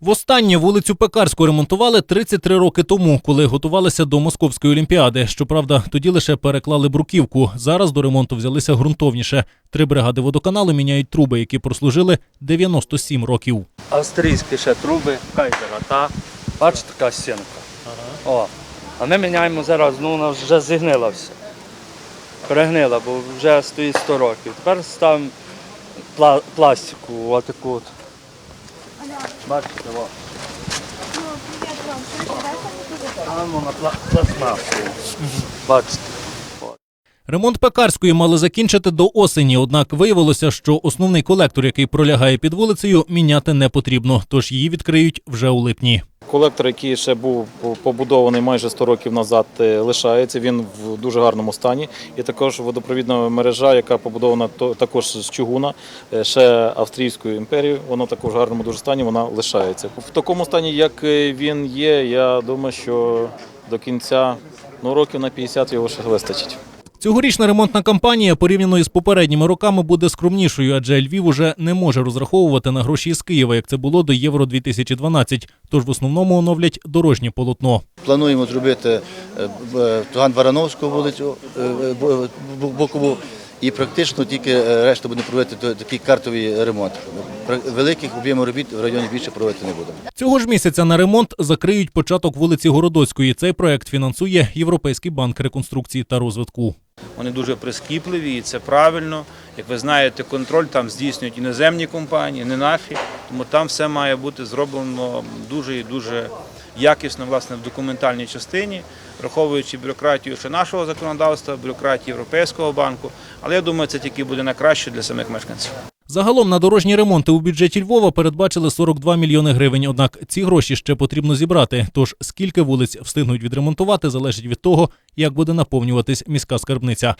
Востаннє вулицю Пекарську ремонтували 33 роки тому, коли готувалися до Московської олімпіади. Щоправда, тоді лише переклали бруківку. Зараз до ремонту взялися ґрунтовніше. Три бригади водоканалу міняють труби, які прослужили 97 років. Австрійські ще труби, кайзера, та. Бачите, така стінка. О. А ми міняємо зараз, ну вона вже зігнила все. Перегнила, бо вже стоїть 100 років. Тепер ставимо пла- пластику, отаку от. Бачите, во. Ставимо на пластмасу. Бачите. Ремонт пекарської мали закінчити до осені, однак виявилося, що основний колектор, який пролягає під вулицею, міняти не потрібно, тож її відкриють вже у липні. Колектор, який ще був побудований майже 100 років назад, е, лишається. Він в дуже гарному стані. І також водопровідна мережа, яка побудована також з чугуна, е, ще австрійською імперією. Вона також в гарному дуже стані. Вона лишається. В такому стані, як е, він є, я думаю, що до кінця ну років на 50 його ще вистачить. Цьогорічна ремонтна кампанія порівняно із попередніми роками буде скромнішою, адже Львів уже не може розраховувати на гроші із Києва, як це було до Євро 2012 Тож в основному оновлять дорожнє полотно. Плануємо зробити е, Туган Барановську вулицю е, е, бо- бо- бокову. І практично тільки е, решта буде проводити такий картовий ремонт. Великих об'ємів робіт в районі більше проводити не будемо. Цього ж місяця на ремонт закриють початок вулиці Городоцької. Цей проект фінансує Європейський банк реконструкції та розвитку. Вони дуже прискіпливі, і це правильно. Як ви знаєте, контроль там здійснюють іноземні компанії, не наші. Тому там все має бути зроблено дуже і дуже якісно, власне, в документальній частині, враховуючи бюрократію ще нашого законодавства, бюрократію Європейського банку. Але я думаю, це тільки буде на краще для самих мешканців. Загалом на дорожні ремонти у бюджеті Львова передбачили 42 мільйони гривень. Однак ці гроші ще потрібно зібрати. Тож скільки вулиць встигнуть відремонтувати, залежить від того, як буде наповнюватись міська скарбниця.